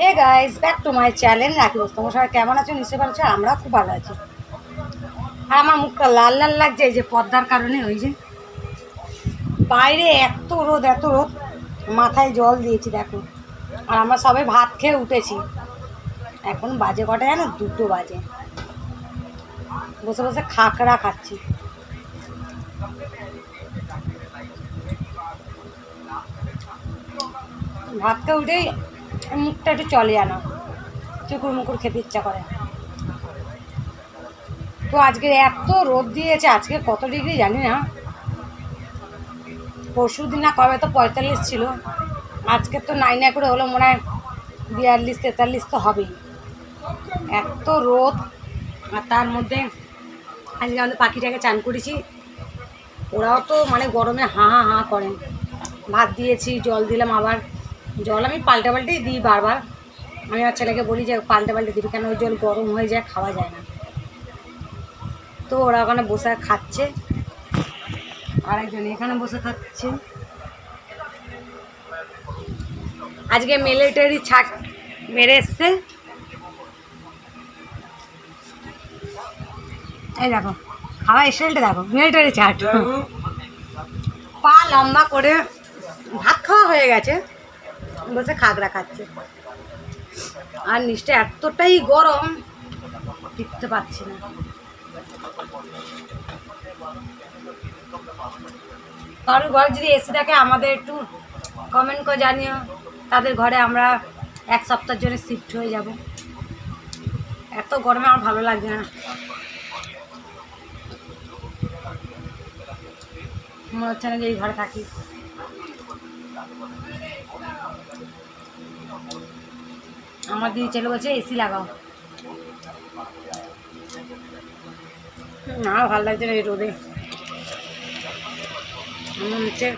Hey guys back to my channel রাখি বস্তু তোমার সবাই কেমন আছো? নিশ্চয়ই ভালো আছো আমরা খুব ভালো আছি। আর আমার মুখটা লাল লাল লাগছে, এই যে পদ্মার কারণে ওই যে। বাইরে এত রোদ এত রোদ। মাথায় জল দিয়েছি, দেখো। আর আমরা সবাই ভাত খেয়ে উঠেছি। এখন বাজে কটা জানো? দুটো বাজে। বসে বসে খাকড়া খাচ্ছি। ভাত খেয়ে উঠেই মুখটা একটু চলে আনা। চুকুর মুকুর খেতে ইচ্ছা করে। তো আজকে এত রোদ দিয়েছে, আজকে কত ডিগ্রি জানি না। পরশু দিন না কবে তো পঁয়তাল্লিশ ছিল। আজকে তো নাই না করে হলো মনে হয় বিয়াল্লিশ, তেতাল্লিশ তো হবেই। এত রোদ। আর তার মধ্যে আজকে আমাদের পাখিটাকে চান করেছি। ওরাও তো মানে গরমে হাঁ হাঁ হাঁ করেন ভাত দিয়েছি, জল দিলাম আবার। জল আমি পাল্টে পাল্টেই দিই বারবার। আমি আমার ছেলেকে বলি যে পাল্টে পাল্টে দিবি কেন? ওই জল গরম হয়ে যায় খাওয়া যায় না। তো ওরা ওখানে বসে খাচ্ছে। আর একজন এখানে বসে খাচ্ছে। আজকে মিলিটারি ছাট মেরে এসছে। এই দেখো খাওয়া স্টাইলটা দেখো মিলিটারি ছাট পা লম্বা করে ভাত খাওয়া হয়ে গেছে। বসে খাগড়া খাচ্ছে। আর নিচটা এতটাই গরম টিকতে পারছি না। কারোর ঘরে যদি এসি থাকে আমাদের একটু কমেন্ট করে জানিও, তাদের ঘরে আমরা এক সপ্তাহের জন্য শিফট হয়ে যাব। এত গরমে আমার ভালো লাগছে না। মনে হচ্ছে না যে এই ঘরে থাকি। আমার দিদি ছেলে বলছে, এসি লাগাও। না, ভালো লাগছে না এই রোদে। মনে হচ্ছে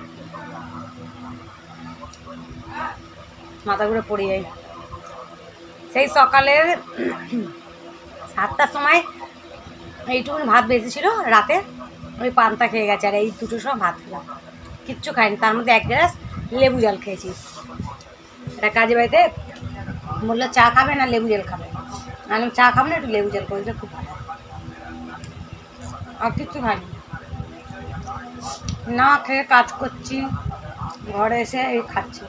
মাথা ঘুরে পড়ে যাই সেই সকালে সাতটার সময় এইটুকুন ভাত বেঁচেছিল রাতে। ওই পান্তা খেয়ে গেছে, আর এই দুটোর সময় ভাত খেলাম। কিচ্ছু খাইনি, তার মধ্যে এক গ্লাস লেবু জল খেয়েছি। এটা কাজে বাড়িতে বলল, চা খাবে না লেবু জল খাবে? আমি চা খাব না, একটু লেবু জল করে দিলে খুব ভালো। আর কিচ্ছু খাইনি। না খেয়ে কাজ করছি, ঘরে এসে এই খাচ্ছি।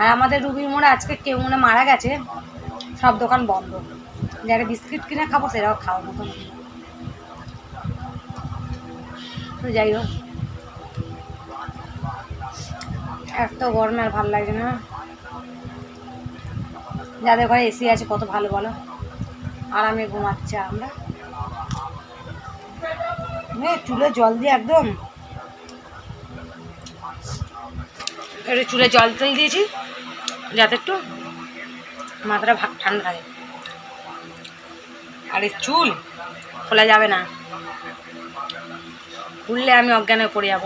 আর আমাদের রুবির মোড়ে আজকে কেউ মনে মারা গেছে, সব দোকান বন্ধ। যারা বিস্কিট কিনে খাব, সেটাও খাওয়ার তো যাই হোক। এত গরমে আর ভালো লাগছে না। যাদের ঘরে এসি আছে, কত ভালো বলো? আরামে ঘুমাচ্ছে আমরা। চুলে জল দিয়ে একদম। একটু চুলে জল তেল দিয়েছি, যাতে একটু মাথাটা ভাগ ঠান্ডা থাকে। আর এই চুল খোলা যাবে না। খুললে আমি অজ্ঞানে পড়ে যাব।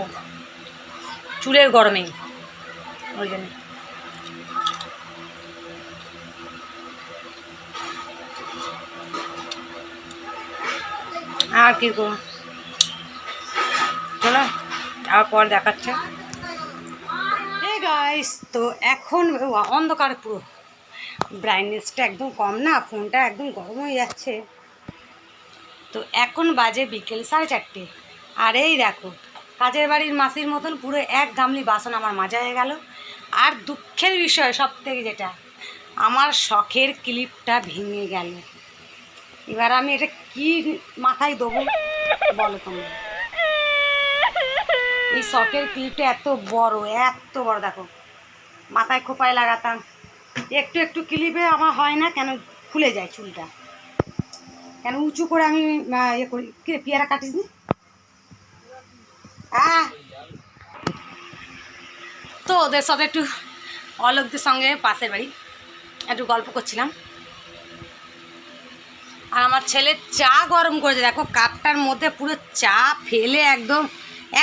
চুলের গরমেই ওই আর কি করব চলো তারপর দেখাচ্ছে। হে গাইস তো এখন অন্ধকার পুরো। ব্রাইটনেসটা একদম কম না, ফোনটা একদম গরম হয়ে যাচ্ছে। তো এখন বাজে বিকেল সাড়ে চারটে। আর এই দেখো, কাজের বাড়ির মাসির মতন পুরো এক গামলি বাসন আমার মাজা হয়ে গেল। আর দুঃখের বিষয় সব থেকে যেটা, আমার শখের ক্লিপটা ভেঙে গেল। এবার আমি এটা কি মাথায় দেবো বলো তোমরা। এই শখের ক্লিপটা এত বড় এত বড়, দেখো। মাথায় খোপায় লাগাতাম। একটু একটু ক্লিপে আমার হয় না কেন খুলে যায় চুলটা। কেন উঁচু করে আমি ইয়ে করি। পেয়ারা কাটিস নি আহ! তো ওদের সাথে একটু অলোকদের সঙ্গে পাশের বাড়ি একটু গল্প করছিলাম। আর আমার ছেলে চা গরম করেছে, দেখো কাপটার মধ্যে পুরো চা ফেলে একদম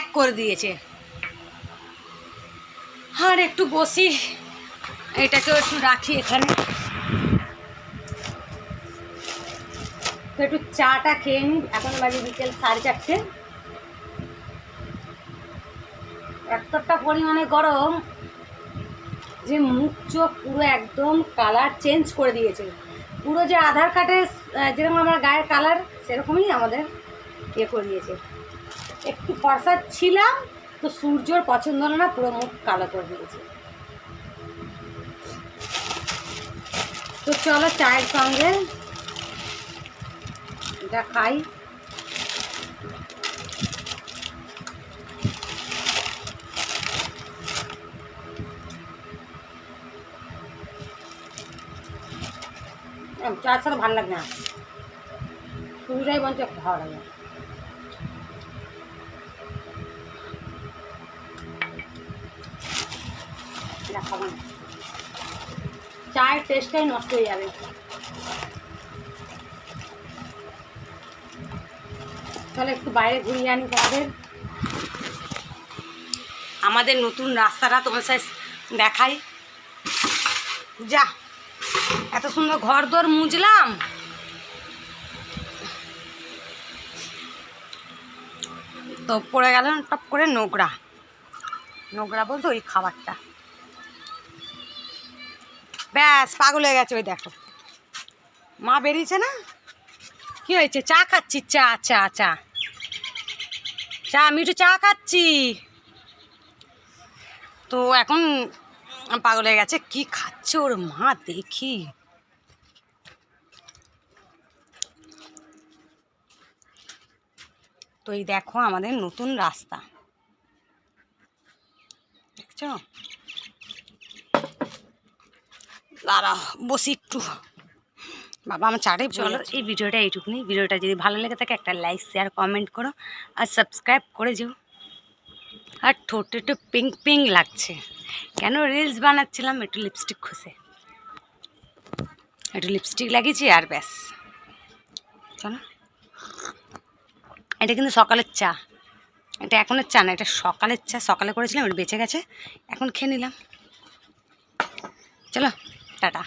এক করে দিয়েছে। আর একটু বসি, এটাকেও একটু রাখি এখানে। একটু চাটা খেয়ে নিই, এখন বাজে বিকেল সাড়ে চারটে। এতটা পরিমাণে গরম যে মুখ চোখ পুরো একদম কালার চেঞ্জ করে দিয়েছে। পুরো যে আধার কার্ডের যেরকম আমার গায়ের কালার সেরকমই আমাদের ইয়ে করে দিয়েছে। একটু ফর্সা ছিলাম, তো সূর্যর পছন্দ হলো না, পুরো মুখ কালো করে দিয়েছে। তো চলো চায়ের সঙ্গে এটা খাই চার সাথে ভালো লাগে না। শুরুটাই বলছে ভালো লাগে। না চায়ের টেস্টটাই নষ্ট হয়ে যাবে। তাহলে একটু বাইরে ঘুরিয়ে আনি তোমাদের। আমাদের নতুন রাস্তাটা তোমার সাথে দেখাই। যা। এত সুন্দর ঘর দোর মুজলাম। তো পড়ে গেল টপ করে নোংরা। নোংরা বলতো ওই খাবারটা। ব্যাস, পাগল হয়ে গেছে, ওই দেখো। মা বেরিয়েছে না? কি হয়েছে? চা খাচ্ছি, চা চা চা। চা আমি একটু চা খাচ্ছি। তো এখন পাগল হয়ে গেছে, কি খাচ্ছে ওর মা দেখি। তো এই দেখো আমাদের নতুন রাস্তা। দেখছ? দাঁড়া বসি একটু। বাবা আমার চাটাই চলো এই ভিডিওটা এইটুকুনি। ভিডিওটা যদি ভালো লেগে থাকে একটা লাইক শেয়ার কমেন্ট করো আর সাবস্ক্রাইব করে যেও। আর ঠোঁটে একটু পিঙ্ক পিঙ্ক লাগছে। কেন রিলস বানাচ্ছিলাম? একটু লিপস্টিক খুশে একটু লিপস্টিক লাগিয়েছি আর ব্যাস। চলো। এটা কিন্তু সকালের চা। এটা এখনের চা না, এটা সকালের চা। সকালে করেছিলাম, এটা বেঁচে গেছে। এখন খেয়ে নিলাম। চলো, টাটা।